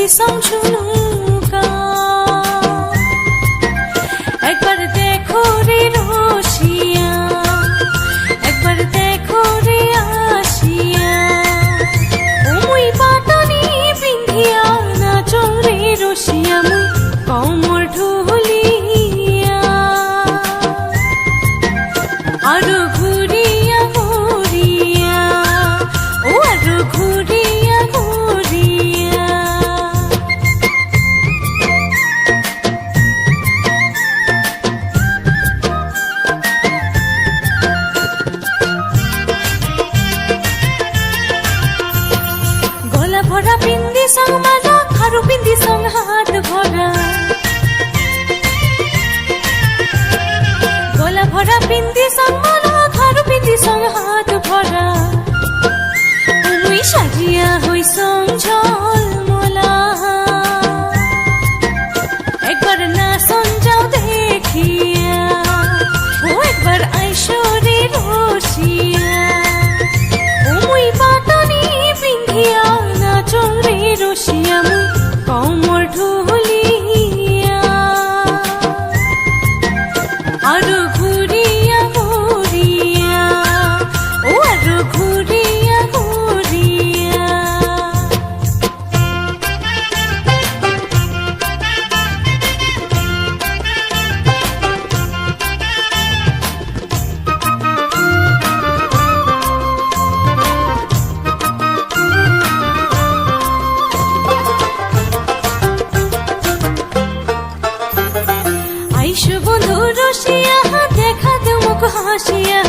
地送出路 ভরা বিন্দি সং মালা খারু বিন্দি সং হাত ভরা গলা ভরা বিন্দি সং মালা খারু বিন্দি সং হাত ভরা তুমি সাজিয়া হই সং বন্ধু রসিয়া দেখা দে মুখ হাসিয়া।